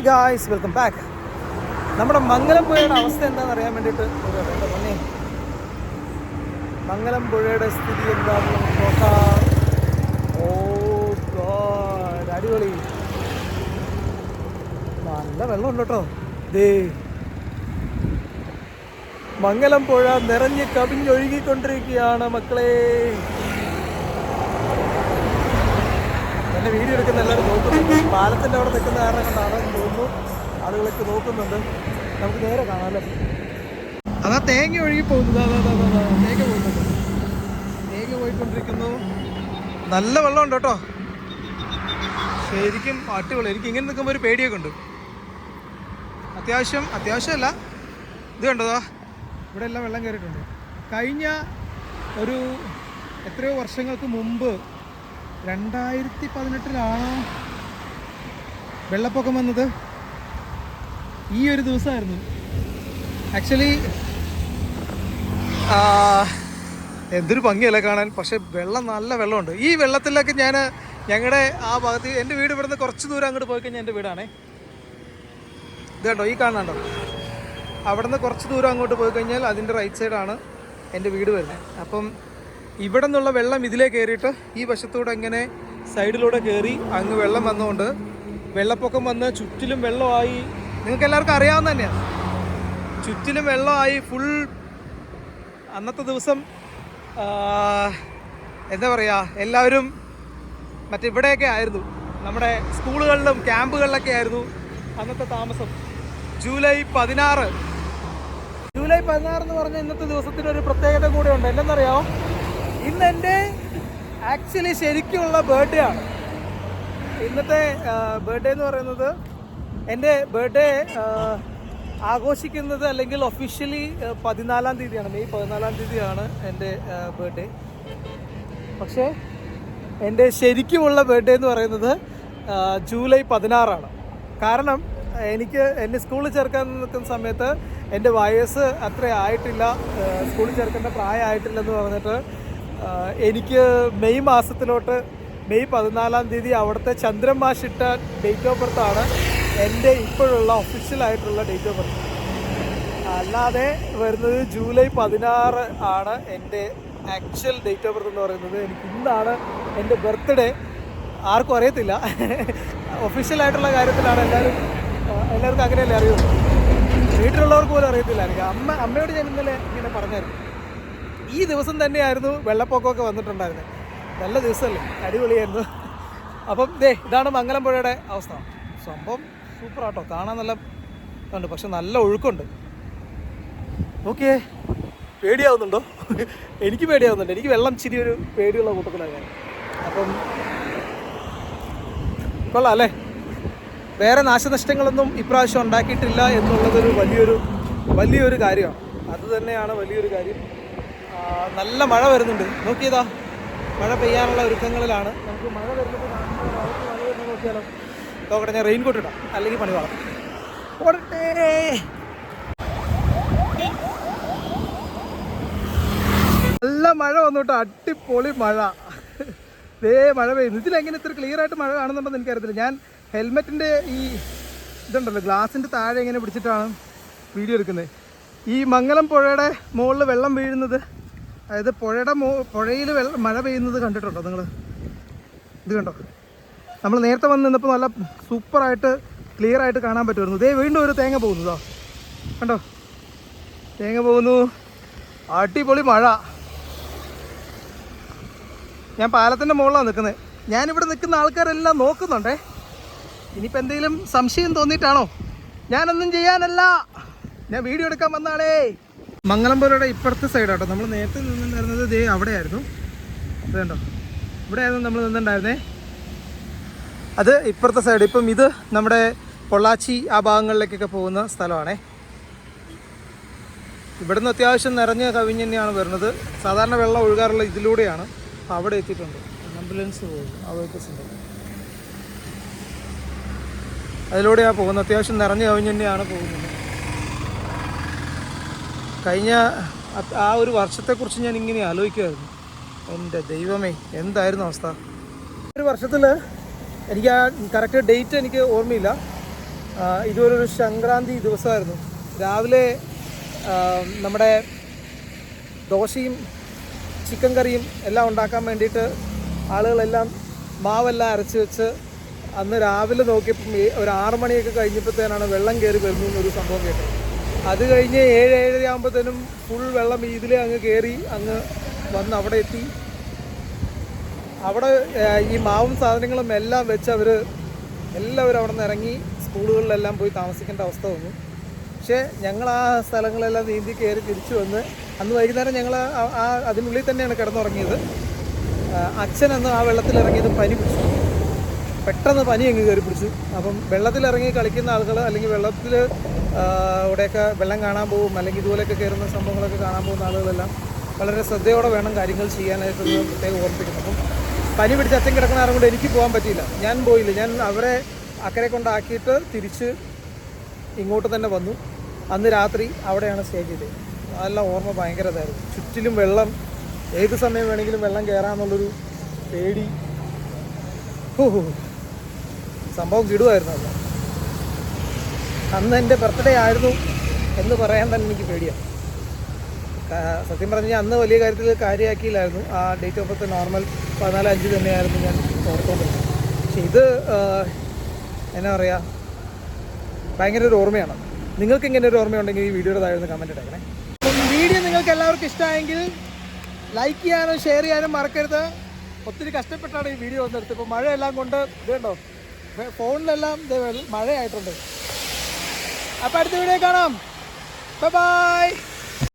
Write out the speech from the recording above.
Guys welcome back നമ്മുടെ മംഗലം പുഴയുടെ അവസ്ഥ എന്താണെന്ന് അറിയാൻ വേണ്ടിയിട്ട് എന്റെ മംഗലം പുഴയുടെ സ്ഥിതി എന്താണെന്ന് നോക്കാം. ഓ ഗോഡ് അടിപൊളി. നല്ല വെള്ളമുണ്ട് കേട്ടോ. ദേ. മംഗലം പുഴ നിറഞ്ഞ് കവിഞ്ഞൊഴുകിക്കൊണ്ടിരിക്കുകയാണ് മക്കളെ. എന്നെ വീഡിയോ എടുക്കുന്ന എല്ലാവരും നോക്കുന്നുണ്ട്. പാലത്തിന്റെ അവിടെ നിൽക്കുന്ന കാരണം കൊണ്ടാണെന്ന് തോന്നുന്നു. ആളുകളൊക്കെ നോക്കുന്നുണ്ട്. നമുക്ക് നേരെ കാണാം അല്ലേ? അതാ തേങ്ങ ഒഴുകി പോകുന്നത്. അതാ അതാ അതാ, തേങ്ങ പോകുന്നുണ്ട്. തേങ്ങ പോയിക്കൊണ്ടിരിക്കുന്നു. നല്ല വെള്ളമുണ്ട് കേട്ടോ. ശരിക്കും അടിപൊളി. എനിക്ക് ഇങ്ങനെ നിൽക്കുമ്പോൾ ഒരു പേടിയൊക്കെ ഉണ്ട്. അത്യാവശ്യം അത്യാവശ്യമല്ല. ഇത് കണ്ടതാ. ഇവിടെ എല്ലാം വെള്ളം കയറിയിട്ടുണ്ട്. കഴിഞ്ഞ ഒരു എത്രയോ വർഷങ്ങൾക്ക് മുമ്പ് രണ്ടായിരത്തി പതിനെട്ടിലാണോ വെള്ളപ്പൊക്കം വന്നത്? ഈ ഒരു ദിവസമായിരുന്നു. ആക്ച്വലി എന്തൊരു ഭംഗിയല്ല കാണാൻ. പക്ഷേ വെള്ളം നല്ല വെള്ളമുണ്ട്. ഈ വെള്ളത്തിലൊക്കെ ഞാൻ ഞങ്ങളുടെ ആ ഭാഗത്ത് എന്റെ വീട് ഇവിടുന്ന് കുറച്ച് ദൂരം അങ്ങോട്ട് പോയി കഴിഞ്ഞാൽ എന്റെ വീടാണേ. ഇത് കണ്ടോ? ഈ കാണാണ്ടോ അവിടുന്ന് കുറച്ച് ദൂരം അങ്ങോട്ട് പോയി കഴിഞ്ഞാൽ അതിന്റെ റൈറ്റ് സൈഡാണ് എന്റെ വീട് വരുന്നത്. അപ്പം ഇവിടെ നിന്നുള്ള വെള്ളം ഇതിലേ കയറിയിട്ട് ഈ വശത്തൂടെ ഇങ്ങനെ സൈഡിലൂടെ കയറി അങ്ങ് വെള്ളം വന്നുകൊണ്ട് വെള്ളപ്പൊക്കം വന്ന് ചുറ്റിലും വെള്ളമായി. നിങ്ങൾക്ക് എല്ലാവർക്കും അറിയാവുന്ന തന്നെയാണ് ചുറ്റിലും വെള്ളമായി ഫുൾ അന്നത്തെ ദിവസം എന്താ പറയുക എല്ലാവരും മറ്റിവിടെയൊക്കെ ആയിരുന്നു. നമ്മുടെ സ്കൂളുകളിലും ക്യാമ്പുകളിലൊക്കെ ആയിരുന്നു അന്നത്തെ താമസം. ജൂലൈ പതിനാറ്. ജൂലൈ പതിനാറ് എന്ന് പറഞ്ഞ ഇന്നത്തെ ദിവസത്തിന് ഒരു പ്രത്യേകത കൂടെ ഉണ്ട്. എന്തെന്നറിയാമോ ഇന്ന് എന്റെ ആക്ച്വലി ശരിക്കുള്ള ബർത്ത്ഡേ ആണ്. ഇന്നത്തെ ബർത്ത്ഡേ എന്ന് പറയുന്നത് എന്റെ ബർത്ത്ഡേ ആഘോഷിക്കുന്നത് അല്ലെങ്കിൽ ഒഫീഷ്യലി പതിനാലാം തീയതിയാണ്. മെയ് പതിനാലാം തീയതിയാണ് എന്റെ ബർത്ത്ഡേ. പക്ഷേ എന്റെ ശരിക്കുമുള്ള ബർത്ത്ഡേ എന്ന് പറയുന്നത് ജൂലൈ പതിനാറാണ്. കാരണം എനിക്ക് എന്നെ സ്കൂളിൽ ചേർക്കാൻ നിൽക്കുന്ന സമയത്ത് എന്റെ വയസ്സ് അത്ര ആയിട്ടില്ല സ്കൂളിൽ ചേർക്കേണ്ട പ്രായമായിട്ടില്ലെന്ന് പറഞ്ഞിട്ട് എനിക്ക് മെയ് മാസത്തിലോട്ട് മെയ് പതിനാലാം തീയതി അവിടുത്തെ ചന്ദ്രൻ മാഷിട്ട ഡേറ്റ് ഓഫ് ബർത്ത് ആണ് എന്റെ ഇപ്പോഴുള്ള ഒഫീഷ്യലായിട്ടുള്ള ഡേറ്റ് ഓഫ് ബർത്ത് അല്ലാതെ വരുന്നത് ജൂലൈ പതിനാറ് ആണ് എന്റെ ആക്ച്വൽ ഡേറ്റ് ഓഫ് ബർത്ത് എന്ന് പറയുന്നത്. എനിക്ക് ഇന്നാണ് എന്റെ ബർത്ത്ഡേ ആർക്കും അറിയത്തില്ല. ഒഫീഷ്യലായിട്ടുള്ള കാര്യത്തിലാണ് എല്ലാവരും എല്ലാവർക്കും അങ്ങനെയല്ലേ അറിയുള്ളൂ. വീട്ടിലുള്ളവർക്ക് പോലും അറിയത്തില്ല. എനിക്ക് അമ്മ അമ്മയോട് ഞാൻ ഇന്നലെ ഇങ്ങനെ പറഞ്ഞായിരുന്നു. ഈ ദിവസം തന്നെയായിരുന്നു വെള്ളപ്പൊക്കമൊക്കെ വന്നിട്ടുണ്ടായിരുന്നത് നല്ല ദിവസമല്ലേ? അടിപൊളിയായിരുന്നു. അപ്പം ദേ ഇതാണ് മംഗലമ്പുഴയുടെ അവസ്ഥ. സംഭവം സൂപ്പറാട്ടോ കാണാൻ നല്ല ഉണ്ട് പക്ഷെ നല്ല ഒഴുക്കുണ്ട്. ഓക്കെ പേടിയാവുന്നുണ്ടോ? എനിക്ക് പേടിയാവുന്നുണ്ട്. എനിക്ക് വെള്ളം ചിരി ഒരു പേടിയുള്ള കൂട്ടത്തിലാണ് ഞാൻ. അപ്പം കൊള്ളാം അല്ലേ? വേറെ നാശനഷ്ടങ്ങളൊന്നും ഇപ്രാവശ്യം ഉണ്ടാക്കിയിട്ടില്ല എന്നുള്ളതൊരു വലിയൊരു വലിയൊരു കാര്യമാണ്. അത് തന്നെയാണ് വലിയൊരു കാര്യം. നല്ല മഴ വരുന്നുണ്ട്. നോക്കിയതാ മഴ പെയ്യാനുള്ള ഒരുക്കങ്ങളിലാണ്. നമുക്ക് മഴ വരുന്നത് മഴ നോക്കട്ടെ ഞാൻ റെയിൻ കോട്ട് ഇടാം. അല്ലെങ്കിൽ പണി പാടാം ഓടട്ടെ. നല്ല മഴ വന്നോട്ടോ. അടിപൊളി മഴ. ദേ മഴ പെയ്യുന്നു. ഇതിലെങ്ങനെ ഇത്ര ക്ലിയർ ആയിട്ട് മഴ കാണുന്നുണ്ടെന്ന് എനിക്കറിയത്തില്ല. ഞാൻ ഹെൽമെറ്റിന്റെ ഈ ഇതുണ്ടല്ലോ ഗ്ലാസിന്റെ താഴെ ഇങ്ങനെ പിടിച്ചിട്ടാണ് വീഡിയോ എടുക്കുന്നത്. ഈ മംഗലം പുഴയുടെ മുകളിൽ വെള്ളം വീഴുന്നത് അതായത് പുഴയുടെ മോ പുഴയിൽ വെള്ളം മഴ പെയ്യുന്നത് കണ്ടിട്ടുണ്ടോ നിങ്ങൾ ഇത് കണ്ടോ? നമ്മൾ നേരത്തെ വന്ന് നിന്നപ്പോൾ നല്ല സൂപ്പറായിട്ട് ക്ലിയർ ആയിട്ട് കാണാൻ പറ്റുമായിരുന്നു. ഇതേ വീണ്ടും ഒരു തേങ്ങ പോകുന്നതോ കണ്ടോ? തേങ്ങ പോകുന്നു. അടിപൊളി മഴ. ഞാൻ പാലത്തിന്റെ മുകളിലാണ് നിൽക്കുന്നത് ഞാനിവിടെ നിൽക്കുന്ന ആൾക്കാരെല്ലാം നോക്കുന്നുണ്ടേ. ഇനിയിപ്പോൾ എന്തെങ്കിലും സംശയം തോന്നിയിട്ടാണോ? ഞാനൊന്നും ചെയ്യാനല്ല. ഞാൻ വീഡിയോ എടുക്കാൻ വന്നാളേ. മംഗലംപുരയുടെ ഇപ്പുറത്തെ സൈഡാട്ടോ. നമ്മൾ നേരത്തെ നിന്നിട്ടുണ്ടായിരുന്നത് ദേ അവിടെയായിരുന്നു. അതേണ്ടോ കണ്ടോ? ഇവിടെയായിരുന്നു നമ്മൾ നിന്നിട്ടുണ്ടായിരുന്നേ. അത് ഇപ്പുറത്തെ സൈഡ്. ഇപ്പം ഇത് നമ്മുടെ പൊള്ളാച്ചി ആ ഭാഗങ്ങളിലേക്കൊക്കെ പോകുന്ന സ്ഥലമാണേ. ഇവിടുന്ന് അത്യാവശ്യം നിറഞ്ഞ് കവിഞ്ഞ് തന്നെയാണ് വരുന്നത്. സാധാരണ വെള്ളം ഒഴുകാറുള്ള ഇതിലൂടെയാണ് അവിടെ എത്തിയിട്ടുണ്ട്. ആംബുലൻസ് പോകും ആ വെഹിക്കിൾസ് ഉണ്ട് അതിലൂടെയാണ് പോകുന്നത്. അത്യാവശ്യം നിറഞ്ഞ് കവിഞ്ഞ് തന്നെയാണ് പോകുന്നത്. കഴിഞ്ഞ ആ ഒരു വർഷത്തെക്കുറിച്ച് ഞാൻ ഇങ്ങനെ ആലോചിക്കുമായിരുന്നു എന്റെ ദൈവമേ എന്തായിരുന്നു അവസ്ഥ? ഒരു വർഷത്തിൽ എനിക്ക് ആ കറക്റ്റ് ഡേറ്റ് എനിക്ക് ഓർമ്മയില്ല. ഇതുപോലൊരു സംക്രാന്തി ദിവസമായിരുന്നു. രാവിലെ നമ്മുടെ ദോശയും ചിക്കൻ കറിയും എല്ലാം ഉണ്ടാക്കാൻ വേണ്ടിയിട്ട് ആളുകളെല്ലാം മാവെല്ലാം അരച്ച് വെച്ച് അന്ന് രാവിലെ നോക്കിയപ്പം ഒരു ആറ് മണിയൊക്കെ കഴിഞ്ഞപ്പോഴത്തേനാണ് വെള്ളം കയറി വരുന്നു എന്നൊരു സംഭവം കേട്ടത്. അത് കഴിഞ്ഞ് ഏഴ് ഏഴര ആകുമ്പോഴത്തേനും ഫുൾ വെള്ളം ഇതിൽ അങ്ങ് കയറി അങ്ങ് വന്ന് അവിടെ എത്തി. അവിടെ ഈ മാവും സാധനങ്ങളും എല്ലാം വെച്ച് അവർ എല്ലാവരും അവിടെ നിന്ന് ഇറങ്ങി സ്കൂളുകളിലെല്ലാം പോയി താമസിക്കേണ്ട അവസ്ഥ വന്നു. പക്ഷേ ഞങ്ങൾ ആ സ്ഥലങ്ങളെല്ലാം നീന്തി കയറി തിരിച്ചു വന്ന് അന്ന് വൈകുന്നേരം ഞങ്ങൾ ആ- അതിനുള്ളിൽ തന്നെയാണ് കിടന്നുറങ്ങിയത്. അച്ഛൻ അന്ന് ആ വെള്ളത്തിൽ ഇറങ്ങിയത് പനി പിടിച്ചു. പെട്ടെന്ന് പനി അങ്ങ് കയറി പിടിച്ചു. അപ്പം വെള്ളത്തിലിറങ്ങി കളിക്കുന്ന ആളുകൾ അല്ലെങ്കിൽ വെള്ളത്തിൽ ഇവിടെയൊക്കെ വെള്ളം കാണാൻ പോകും അല്ലെങ്കിൽ ഇതുപോലെയൊക്കെ കയറുന്ന സംഭവങ്ങളൊക്കെ കാണാൻ പോകുന്ന ആളുകളെല്ലാം വളരെ ശ്രദ്ധയോടെ വേണം കാര്യങ്ങൾ ചെയ്യാനായിട്ട് പ്രത്യേകം ഓർപ്പിക്കുന്നത് അപ്പം പനി പിടിച്ച് അച്ഛൻ കിടക്കുന്ന ആരും കൊണ്ട് എനിക്ക് പോകാൻ പറ്റിയില്ല. ഞാൻ പോയില്ല. ഞാൻ അവരെ അക്കരെ കൊണ്ടാക്കിയിട്ട് തിരിച്ച് ഇങ്ങോട്ട് തന്നെ വന്നു. അന്ന് രാത്രി അവിടെയാണ് സ്റ്റേ ചെയ്തത്. അതെല്ലാം ഓർമ്മ ഭയങ്കര ഇതായിരുന്നു. ചുറ്റിലും വെള്ളം ഏത് സമയം വേണമെങ്കിലും വെള്ളം കയറാമെന്നുള്ളൊരു പേടി. സംഭവം കിടുമായിരുന്നു അന്ന് അന്ന് എന്റെ ബർത്ത്ഡേ ആയിരുന്നു എന്ന് പറയാൻ തന്നെ എനിക്ക് പേടിയാണ് സത്യം പറഞ്ഞാൽ അന്ന് വലിയ കാര്യത്തിൽ കാര്യമാക്കിയില്ലായിരുന്നു ആ ഡേറ്റ് ഓഫ് ബർത്ത് നോർമൽ പതിനാല് അഞ്ച് തന്നെയായിരുന്നു ഞാൻ ഓർത്തോണ്ടിരുന്നത്. പക്ഷെ ഇത് എന്നാ പറയുക ഭയങ്കര ഒരു ഓർമ്മയാണ്. നിങ്ങൾക്ക് ഇങ്ങനെ ഒരു ഓർമ്മയുണ്ടെങ്കിൽ ഈ വീഡിയോയുടെ താഴെ കമന്റ് ഇട്ടേക്കണേ. വീഡിയോ നിങ്ങൾക്ക് എല്ലാവർക്കും ഇഷ്ടമായെങ്കിൽ ലൈക്ക് ചെയ്യാനും ഷെയർ ചെയ്യാനും മറക്കരുത്. ഒത്തിരി കഷ്ടപ്പെട്ടാണ് ഈ വീഡിയോ വന്നെടുത്ത് ഇപ്പോൾ മഴയെല്ലാം കൊണ്ട് ഇതുണ്ടോ ഫോണിലെല്ലാം മഴയായിട്ടുണ്ട്. അപ്പോൾ അടുത്ത വീഡിയോ കാണാം. ബൈ